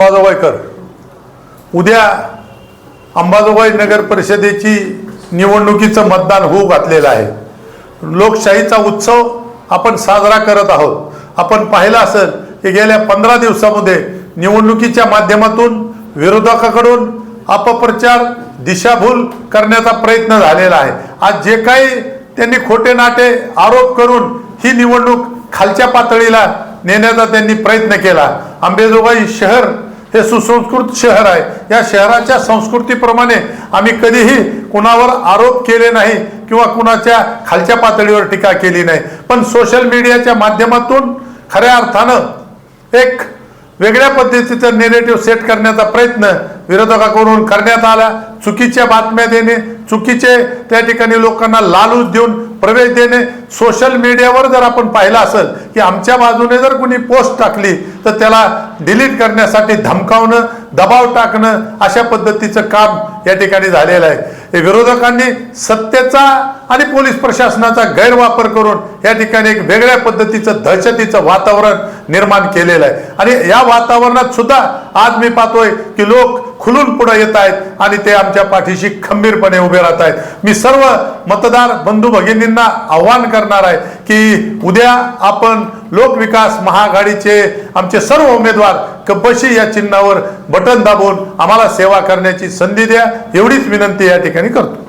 अंबाजोगाईकर उद्या अंबाजोगाई नगर परिषदेची निवडणुकीचं मतदान होऊ घातलेलं आहे. लोकशाहीचा उत्सव आपण साजरा करत आहोत. आपण पाहिलं असेल की गेल्या पंधरा दिवसामध्ये निवडणुकीच्या माध्यमातून विरोधकाकडून अपप्रचार दिशाभूल करण्याचा प्रयत्न झालेला आहे. आज जे काही त्यांनी खोटे नाटे आरोप करून ही निवडणूक खालच्या पातळीला नेण्याचा त्यांनी प्रयत्न केला. आंबेजोगाई शहर हे सुसंस्कृत शहर आहे. या शहराच्या संस्कृतीप्रमाणे आम्ही कधीही कुणावर आरोप केले नाही किंवा कुणाच्या खालच्या पातळीवर टीका केली नाही. पण सोशल मीडियाच्या माध्यमातून खऱ्या अर्थानं एक वेगळ्या पद्धतीचं नेरेटिव्ह सेट करण्याचा प्रयत्न विरोधकाकडून करण्यात आला. चुकीच्या बातम्या देणे चुकीचे त्या ठिकाणी लोकांना लालूच देऊन प्रवेश देणे सोशल मीडियावर जर आपण पाहिलं असेल की आमच्या बाजूने जर कुणी पोस्ट टाकली तर त्याला डिलीट करण्यासाठी धमकावणं दबाव टाकणं अशा पद्धतीचं काम या ठिकाणी झालेलं आहे. विरोधकांनी सत्तेचा आणि पोलीस प्रशासनाचा गैरवापर करून या ठिकाणी एक वेगळ्या पद्धतीचं दहशतीचं वातावरण निर्माण केलेलं आहे. आणि या वातावरणात सुद्धा आज मी पाहतोय की लोक खुलून पुढे येत आहेत आणि ते आमच्या पाठीशी खंबीरपणे उभे राहत आहेत. मी सर्व मतदार बंधू भगिनींना आव्हान करणार आहे की उद्या आपण लोकविकास महाआघाडीचे आमचे सर्व उमेदवार कपशी या चिन्हावर बटन दाबून आम्हाला सेवा करण्याची संधी द्या एवढीच विनंती या ठिकाणी करतो.